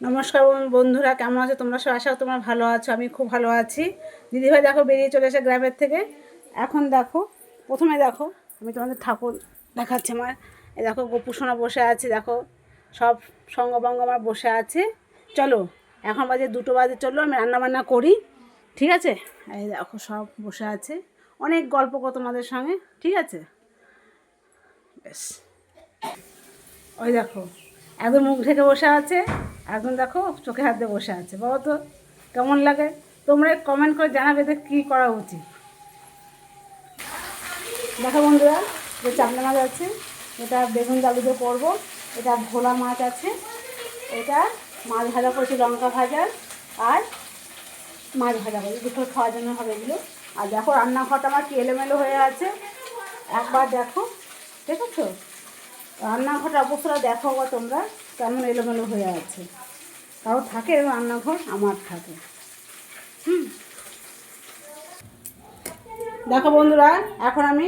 নমস্কার বন্ধুরা, কেমন আছো? তোমরা সব আশা তোমরা ভালো আছো, আমি খুব ভালো আছি। দিদিভাই দেখো বেরিয়ে চলে এসে গ্রামের থেকে। এখন দেখো, প্রথমে দেখো, আমি তোমাদের ঠাকুর দেখাচ্ছি আমার। এই দেখো গোপুসোনা বসে আছে, দেখো। সব সঙ্গবঙ্গ আমার বসে আছে। চলো, এখন বাজে দুটো বাজে, চলো আমি রান্নাবান্না করি, ঠিক আছে? এই দেখো সব বসে আছে। অনেক গল্প করো তোমাদের সঙ্গে, ঠিক আছে? বেশ। ওই দেখো, একদম মুখ ঢেকে বসে আছে। একদম দেখো চোখে হাত দিয়ে বসে আছে। বাবা তো, কেমন লাগে? তোমরা কমেন্ট করে জানাবে যে কী করা উচিত। দেখো বন্ধুরা, যে চাপলা মাছ আছে, এটা বেগুন দিয়ে করব। এটা ভোলা মাছ আছে, এটা মাছ ভাজা করছি লঙ্কা ভাজা আর মাছ ভাজা করছি। দুটো খাওয়ার জন্য হবে এগুলো। আর দেখো রান্নাঘরটা আমার কি এলোমেলো হয়ে আছে। একবার দেখো, দেখেছ? রান্নাঘরটা অবশ্যই দেখো গো তোমরা, কেমন এলোমেলো হয়ে আছে। কারও থাকে, রান্নাঘর আমার থাকে। হুম। দেখো বন্ধুরা, এখন আমি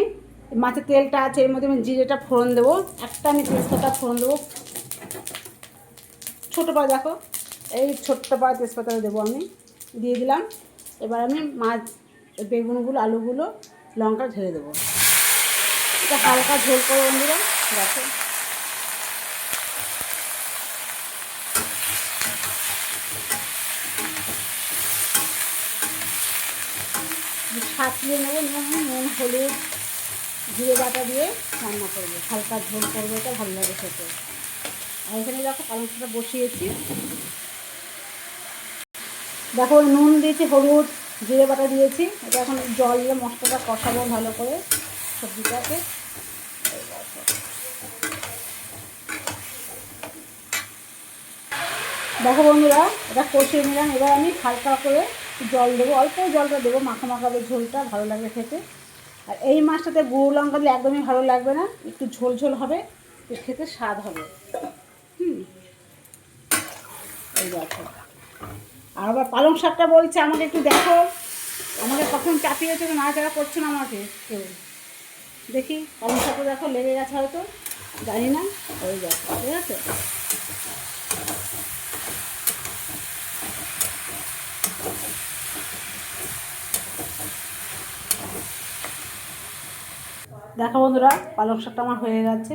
মাছের তেলটা আছে, এর মধ্যে আমি জিরেটা ফোড়ন দেবো। একটা আমি তেজপাতা ফোড়ন দেবো। ছোটো পা দেখো, এই ছোট্ট পা তেজপাতা দেবো আমি, দিয়ে দিলাম। এবার আমি মাছ, বেগুনগুলো, আলুগুলো, লঙ্কা ঢেলে দেবো। হালকা ঝোল করে বন্ধুরা। দেখো সাঁতরিয়ে নেব আমি নুন হলুদ, জিরে বাটা দিয়ে রান্না করব। হালকা ঝোল করব, এটা ভালো লাগে খেতে। আর এখানে দেখো পালংটা বসিয়েছি। দেখো নুন দিয়েছি, হলুদ, জিরে বাটা দিয়েছি। এটা এখন জল দিয়ে মশলাটা কষাবো ভালো করে সবজিটাকে এই দেখো। দেখো বন্ধুরা, এটা কষিয়ে নিলাম। এবার আমি হালকা করে জল দেবো। অল্প জলটা দেবো, মাখা মাখাবে ঝোলটা ভালো লাগবে খেতে। আর এই মাছটাতে গুঁড়ো লঙ্কা দিলে একদমই ভালো লাগবে না। একটু ঝোল ঝোল হবে খেতে স্বাদ হবে। হুম। আর আবার পালং শাকটা বলছে, আমাকে একটু দেখো। আমাকে কখন চাপিয়েছে নাড়াচাড়া করছে না আমাকে কেউ। দেখি, পালং শাকটা দেখো লেগে গেছে হয়তো, জানি না। ওই দেখো, ঠিক আছে? দেখো বন্ধুরা, পালং শাকটা আমার হয়ে গেছে।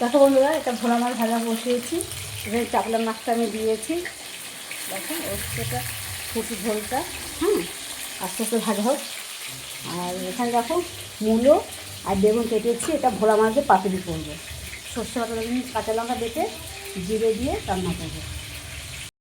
দেখো বন্ধুরা, এটা ভোলা মাছ ভাজা বসিয়েছি। এখানে চাপলা মাছটা আমি দিয়েছি। দেখো, ওটা ফুটি ঝোলটা। হ্যাঁ আস্তে আস্তে ভাজা হোক। আর এখানে দেখো, মূলো আর বেগুন কেটেছি। এটা ভোলা মাছ পাতুরি করব। সর্ষে বাটা কাঁচা লঙ্কা বেটে জিরে দিয়ে রান্না করব।